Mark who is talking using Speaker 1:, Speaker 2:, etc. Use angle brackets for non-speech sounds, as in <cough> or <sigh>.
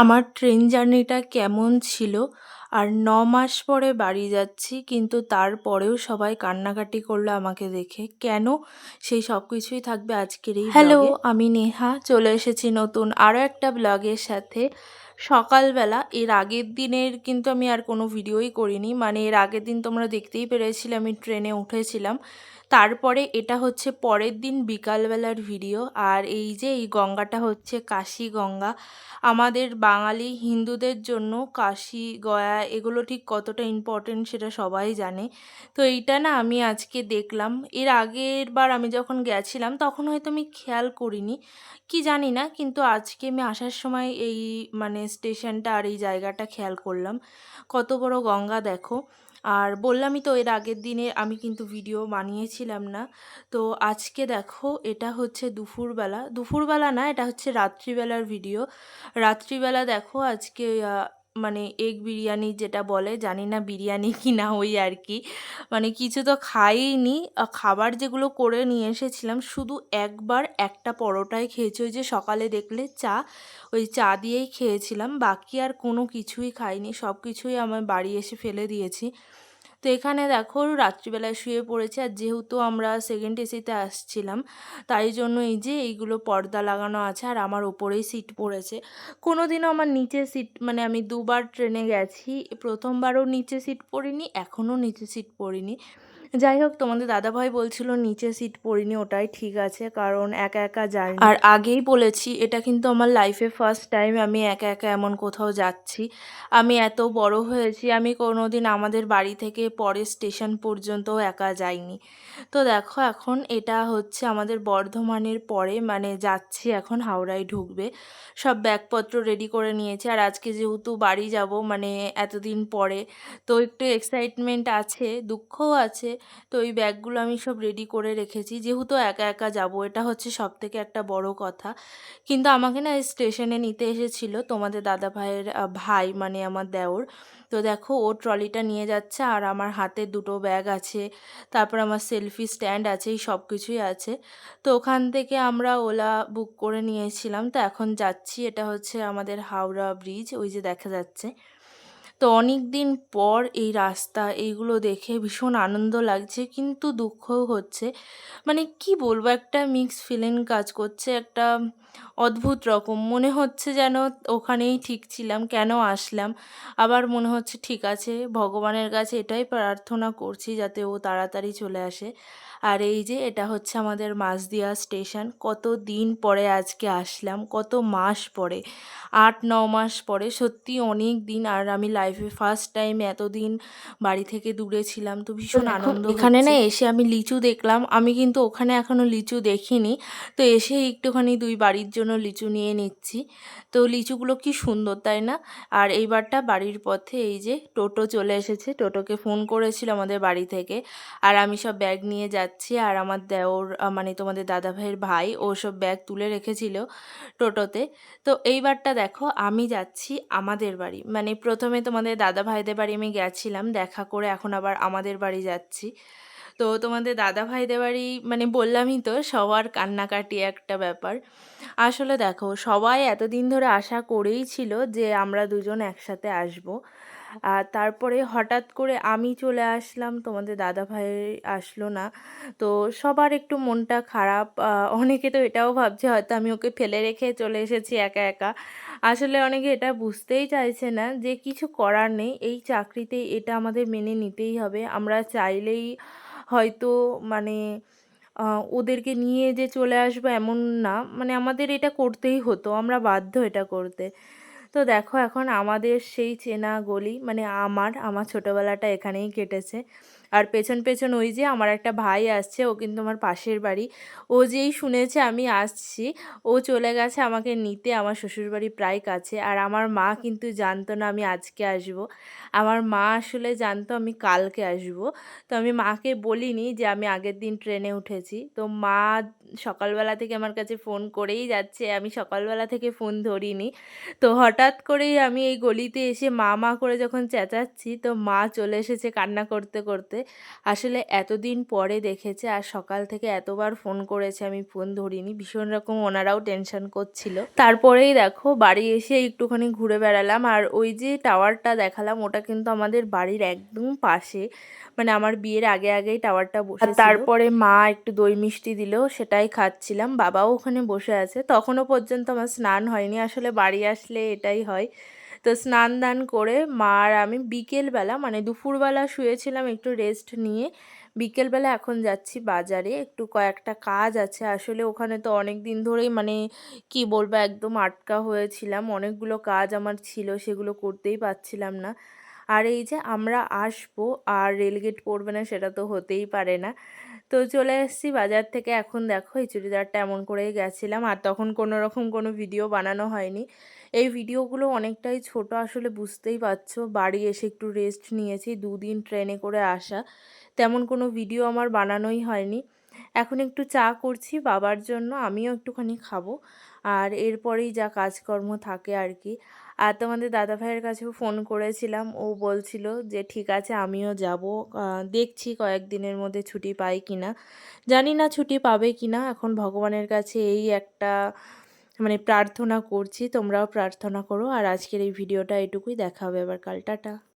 Speaker 1: আমার ট্রেন জার্নিটা কেমন ছিল? আর ন মাস পরে বাড়ি যাচ্ছি কিন্তু তারপরেও সবাই কান্নাকাটি করল আমাকে দেখে। কেন? সেই সব কিছুই থাকবে আজকের এই হ্যালো আমি নেহা চলে এসেছি নতুন আরও একটা ব্লগের সাথে। সকালবেলা এর আগের দিনের কিন্তু আমি আর কোনো ভিডিওই করিনি। মানে এর আগের দিন তোমরা দেখতেই পেরেছিলে আমি ট্রেনে উঠেছিলাম। তারপরে এটা হচ্ছে পরের দিন বিকালবেলার ভিডিও আর এই যে এই গঙ্গাটা হচ্ছে কাশি গঙ্গা। আমাদের বাঙালি হিন্দুদের জন্য কাশি, গয়া এগুলো ঠিক কতটা ইম্পর্টেন্ট সেটা সবাই জানে। তো এইটা না আমি আজকে দেখলাম। এর আগের বার আমি যখন গেছিলাম তখন হয়তো আমি খেয়াল করিনি, কি জানি না, কিন্তু আজকে আমি আসার সময় এই মানে স্টেশনটা আর এই জায়গাটা খেয়াল করলাম। কত বড় গঙ্গা দেখো। আর বললামই তো এর আগের দিনে আমি কিন্তু ভিডিও বানিয়েছিলাম না। তো আজকে দেখো এটা হচ্ছে দুপুরবেলা। দুপুরবেলা না, এটা হচ্ছে রাত্রিবেলার ভিডিও রাত্রিবেলা দেখো আজকে মানে এগ বিরিয়ানি যেটা বলে, জানি না বিরিয়ানি <laughs> কি না ওই আর কি। মানে কিছু তো খাইনি খাবার যেগুলো করে নিয়ে এসেছিলাম, শুধু একবার একটা পরোটাই খেয়েছি। ওই যে সকালে দেখলে চা, ওই চা দিয়েই খেয়েছিলাম। বাকি আর কোনো কিছুই খাইনি। সব কিছুই আমার বাড়ি এসে ফেলে দিয়েছি। তো এখানে দেখো রাত্রিবেলায় শুয়ে পড়েছে আর যেহেতু আমরা সেকেন্ড এসিতে আসছিলাম, তাই জন্য এই যে এইগুলো পর্দা লাগানো আছে আর আমার ওপরেই সিট পড়েছে। কোনো দিনও আমার নিচে সিট মানে আমি দুবার ট্রেনে গেছি, প্রথমবারও নিচে সিট পড়িনি, এখনও নিচে সিট পড়িনি। যাই হোক, তোমাদের দাদাভাই বলছিল, নিচে সিট পড়িনি ওটাই ঠিক আছে, কারণ একা একা যাই আর আগেই বলেছি, এটা কিন্তু আমার লাইফে ফার্স্ট টাইম আমি একা একা এমন কোথাও যাচ্ছি। আমি এত বড় হয়েছি, আমি কোনো দিন আমাদের বাড়ি থেকে পরের স্টেশন পর্যন্তও একা যাইনি। তো দেখো, এখন এটা হচ্ছে আমাদের বর্ধমানের পরে মানে যাচ্ছি এখন, হাওড়ায় ঢুকবে। সব ব্যাগপত্র রেডি করে নিয়েছি, আর আজকে যেহেতু বাড়ি যাব মানে এতদিন পরে, তো একটু এক্সাইটমেন্ট আছে, দুঃখও আছে তো ওই ব্যাগগুলো আমি সব রেডি করে রেখেছি। যেহেতু একা একা যাব, এটা হচ্ছে সব থেকে একটা বড় কথা। কিন্তু আমাকে না স্টেশনে নিতে এসেছিল তোমাদের দাদা ভাইয়ের ভাই মানে আমার দেওর। তো দেখো, ও ট্রলিটা নিয়ে যাচ্ছে আর আমার হাতে দুটো ব্যাগ আছে, তারপর আমার সেলফি স্ট্যান্ড আছে, এই সব কিছুই আছে। তো ওখান থেকে আমরা ওলা বুক করে নিয়েছিলাম। তো এখন যাচ্ছি, এটা হচ্ছে আমাদের হাওড়া ব্রিজ ওই যে দেখা যাচ্ছে। তো অনেক দিন পর এই রাস্তা, এইগুলো দেখে ভীষণ আনন্দ লাগছে, কিন্তু দুঃখও হচ্ছে। মানে কি বলব, একটা মিক্স ফিলিং কাজ করছে, একটা অদ্ভুত রকম। মনে হচ্ছে যেন ওখানেই ঠিক ছিলাম, কেন আসলাম? আবার মনে হচ্ছে, ঠিক আছে, ভগবানের কাছে এটাই প্রার্থনা করছি যাতে ও তাড়াতাড়ি চলে আসে। আর এই যে এটা হচ্ছে আমাদের মাঝদিয়া স্টেশন। কত দিন পরে আজকে আসলাম কত মাস পরে আট ন মাস পরে। সত্যি অনেক দিন আর আমি লাইফে ফার্স্ট টাইম এতদিন বাড়ি থেকে দূরে ছিলাম তো ভীষণ আনন্দ এখানে না এসে আমি লিচু দেখলাম আমি কিন্তু ওখানে এখনও লিচু দেখিনি তো এসে একটুখানি দুই বাড়ির জন্য লিচু নিয়ে নিচ্ছি। তো লিচুগুলো কি সুন্দর তাই না? আর এইবারটা বাড়ির পথে এই যে টোটো চলে এসেছে টোটোকে ফোন করেছিল আমাদের বাড়ি থেকে আর আমি সব ব্যাগ নিয়ে যাচ্ছি। আর আমার দেওর মানে তোমাদের দাদা ভাইয়ের ভাই ও সব ব্যাগ তুলে রেখেছিল টোটোতে। তো এইবারটা দেখো, আমি যাচ্ছি আমাদের বাড়ি। মানে প্রথমে তোমাদের দাদা ভাইদের বাড়ি আমি গেছিলাম, দেখা করে এখন আবার আমাদের বাড়ি যাচ্ছি। তো তোমাদের দাদা ভাইদের বাড়ি মানে বললামই তো, সবার কান্নাকাটি একটা ব্যাপার। আসলে দেখো, সবাই এতদিন ধরে আশা করেই ছিল যে আমরা দুজন একসাথে আসব। আর তারপরে হঠাৎ করে আমি চলে আসলাম, তোমাদের দাদা ভাই আসলো না। তো সবার একটু মনটা খারাপ অনেকে তো এটাও ভাবছে হয়তো আমি ওকে ফেলে রেখে চলে এসেছি একা একা। আসলে অনেকে এটা বুঝতেই চাইছে না যে কিছু করার নেই, এই চাকরিতে এটা আমাদের মেনে নিতেই হবে। আমরা চাইলেই হয়তো মানে ওদেরকে নিয়ে যে চলে আসব এমন না মানে আমাদের এটা করতেই হতো, আমরা বাধ্য এটা করতে। তো দেখো এখন আমাদের সেই চেনা গলি মানে আমার আমার ছোটোবেলাটা এখানেই কেটেছে। আর পেছন পেছন ওই যে আমার একটা ভাই আসছে, ও কিন্তু আমার পাশের বাড়ি। ও যেই শুনেছে আমি আসছি, ও চলে গেছে আমাকে নিতে, আমার শ্বশুরবাড়ি প্রায় কাছে। আর আমার মা কিন্তু জানতো না আমি আজকে আসব। আমার মা আসলে জানতো আমি কালকে আসব। তো আমি মাকে বলিনি যে আমি আগের দিন ট্রেনে উঠেছি। তো মা সকালবেলা থেকে আমার কাছে ফোন করেই যাচ্ছে, আমি সকালবেলা থেকে ফোন ধরিনি। তো হঠাৎ করেই আমি এই গলিতে এসে মা মা করে যখন চেঁচাচ্ছি, তো মা চলে এসেছে কান্না করতে করতে। আসলে এতদিন পরে দেখেছে, আর সকাল থেকে এতবার ফোন করেছে, আমি ফোন ধরিনি। ভীষণ রকম ওনারাও টেনশন করছিল। তারপরেই দেখো, বাড়ি এসে একটুখানি ঘুরে বেড়ালাম, আর ওই যে টাওয়ারটা দেখালাম, ওটা কিন্তু আমাদের বাড়ির একদম পাশে। মানে আমার বিয়ের আগে আগেই টাওয়ারটা বসে তারপরে মা একটু দই মিষ্টি দিল সেটাই খাচ্ছিলাম। বাবাও ওখানে বসে আছে। তখনও পর্যন্ত আমার স্নান হয়নি। আসলে বাড়ি আসলে এটাই হয়। তো স্নান দান করে মা আর আমি বিকেলবেলা মানে দুপুরবেলা শুয়েছিলাম একটু রেস্ট নিয়ে। বিকেলবেলা এখন যাচ্ছি বাজারে, একটু কয়েকটা কাজ আছে। আসলে ওখানে তো অনেক দিন ধরেই মানে কি বলব, একদম আটকা হয়েছিলাম। অনেকগুলো কাজ আমার ছিল, সেগুলো করতেই পারছিলাম না। আর এই যে আমরা আসব, আর রেলগেট পড়বে না সেটা তো হতেই পারে না। তো চলে এসেছি বাজার থেকে। এখন দেখো, এই চুড়িদারটা এমন করেই গেছিলাম আর তখন কোনো রকম কোনো ভিডিও বানানো হয়নি। এই ভিডিওগুলো অনেকটাই ছোট, আসলে বুঝতেই পারছ। বাড়ি এসে একটু রেস্ট নিয়েছি, দুদিন ট্রেনে করে আসা। তেমন কোনো ভিডিও আমার বানানোই হয়নি। এখন একটু চা করছি বাবার জন্য, আমিও একটুখানি খাব। আর এরপরেই যা কাজকর্ম থাকে আর কি। আর তোমাদের দাদা ভাইয়ের কাছেও ফোন করেছিলাম। ও বলছিল যে, ঠিক আছে, আমিও যাব। দেখছি কয়েকদিনের মধ্যে ছুটি পাই কি না জানি না ছুটি পাবে কি না এখন ভগবানের কাছে এই একটা মানে প্রার্থনা করছি। তোমরাও প্রার্থনা করো। আর আজকের এই ভিডিওটা এটুকুই। দেখা হবে এবার কাল। টাটা।